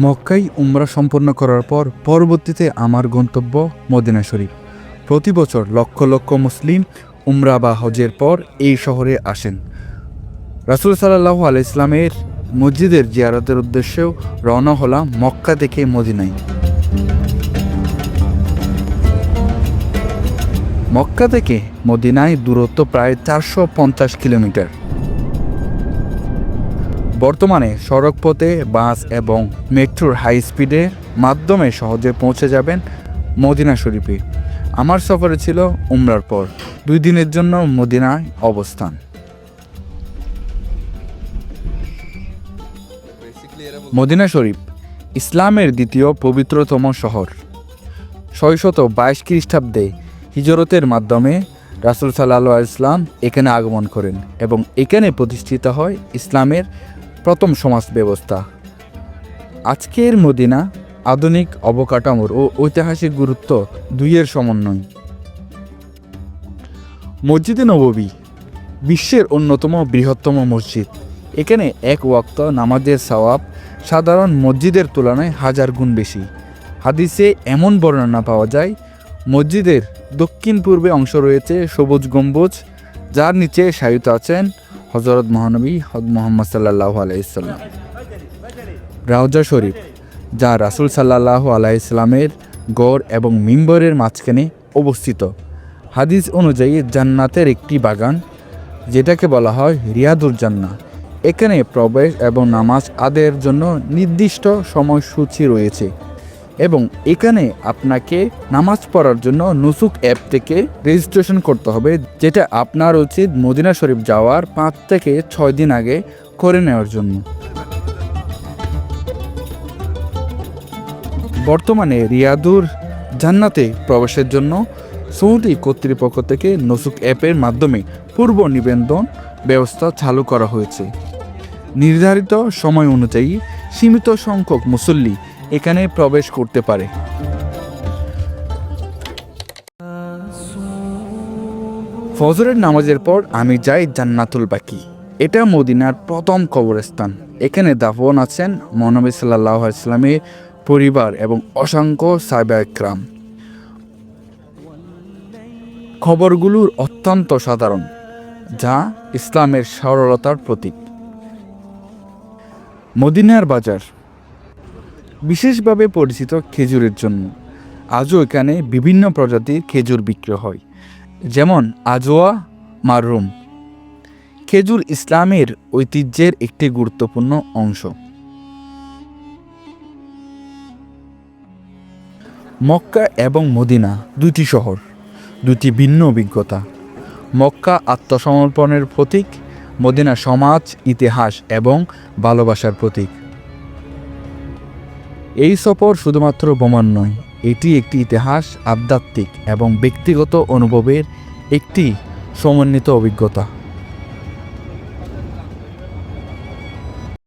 মক্কাই উমরা সম্পন্ন করার পর পরবর্তীতে আমার গন্তব্য মদিনা শরীফ। প্রতি বছর লক্ষ লক্ষ মুসলিম উমরা বা হজের পর এই শহরে আসেন। রাসুল সাল্লাহ আল ইসলামের মসজিদের জিয়ারতের উদ্দেশ্যেও রওনা হলাম মক্কা থেকে মদিনায়। মক্কা থেকে মদিনায় দূরত্ব প্রায় চারশো পঞ্চাশ কিলোমিটার। বর্তমানে সড়কপথে, বাস এবং মেট্রোর হাই স্পিডের মাধ্যমে সহজে পৌঁছে যাবেন মদিনা শরীফে। আমার সফরে ছিল উমরার পর। দুই দিনের জন্য মদিনায় অবস্থান। মদিনা শরীফ, ইসলামের দ্বিতীয় পবিত্রতম শহর। ছয়শত বাইশ খ্রিস্টাব্দে হিজরতের মাধ্যমে রাসুল সাল্লাহ ইসলাম এখানে আগমন করেন এবং এখানে প্রতিষ্ঠিত হয় ইসলামের প্রথম সমাজ ব্যবস্থা আজকের মদিনা আধুনিক অবকাঠামোর ও ঐতিহাসিক গুরুত্ব দুইয়ের সমন্বয়। মসজিদে নববী, বিশ্বের অন্যতম বৃহত্তম মসজিদ। এখানে এক ওয়াক্ত নামাজের সওয়াব সাধারণ মসজিদের তুলনায় হাজার গুণ বেশি। হাদিসে এমন বর্ণনা পাওয়া যায়, মসজিদের দক্ষিণ পূর্বে অংশ রয়েছে সবুজ গম্বুজ, যার নিচে শায়িত আছেন হজরত মহানবী হদ মোহাম্মদ সাল্লাহ আলাইসাল্লাম রাউজা শরীফ, যা রাসুল সাল্লাহ আলাইসাল্লামের গড় এবং মিম্বরের মাঝখানে অবস্থিত। হাদিস অনুযায়ী জান্নাতের একটি বাগান, যেটাকে বলা হয় রিয়াদুর জান্না এখানে প্রবেশ এবং নামাজ আদের জন্য নির্দিষ্ট সময়সূচি রয়েছে। এবং এখানে আপনাকে নামাজ পড়ার জন্য নুসুক অ্যাপ থেকে রেজিস্ট্রেশন করতে হবে, যেটা আপনার উচিত মদিনা শরীফ যাওয়ার পাঁচ থেকে ছয় দিন আগে করে নেওয়ার জন্য। বর্তমানে রিয়াদুর জান্নাতে প্রবেশের জন্য সৌদি কর্তৃপক্ষ থেকে নসুক অ্যাপের মাধ্যমে পূর্ব নিবেদন ব্যবস্থা চালু করা হয়েছে। নির্ধারিত সময় অনুযায়ী সীমিত সংখ্যক মুসল্লি এখানে প্রবেশ করতে পারে। ফজরের নামাজের পর আমি যাই জান্নাতুল বাকি। এটা মদিনার প্রথম কবরস্থান। এখানে দাফন আছেন মহানবী সাল্লাহ ইসলামের পরিবার এবং অসংখ্য সাইবা একরাম। খবরগুলোর অত্যন্ত সাধারণ, যা ইসলামের সরলতার প্রতীক। মদিনার বাজার বিশেষভাবে পরিচিত খেজুরের জন্য। আজও এখানে বিভিন্ন প্রজাতির খেজুর বিক্রি হয়। যেমন আজোয়া, মাররুম। খেজুর ইসলামের ঐতিহ্যের একটি গুরুত্বপূর্ণ অংশ। মক্কা এবং মদিনা দুটি শহর দুটি ভিন্ন অভিজ্ঞতা। মক্কা আত্মসমর্পণের প্রতীক, মদিনা সমাজ, ইতিহাস এবং ভালোবাসার প্রতীক। এই সফর শুধুমাত্র বোমান নয়, এটি একটি ইতিহাস, আধ্যাত্মিক এবং ব্যক্তিগত অনুভবের একটি সমন্বিত অভিজ্ঞতা।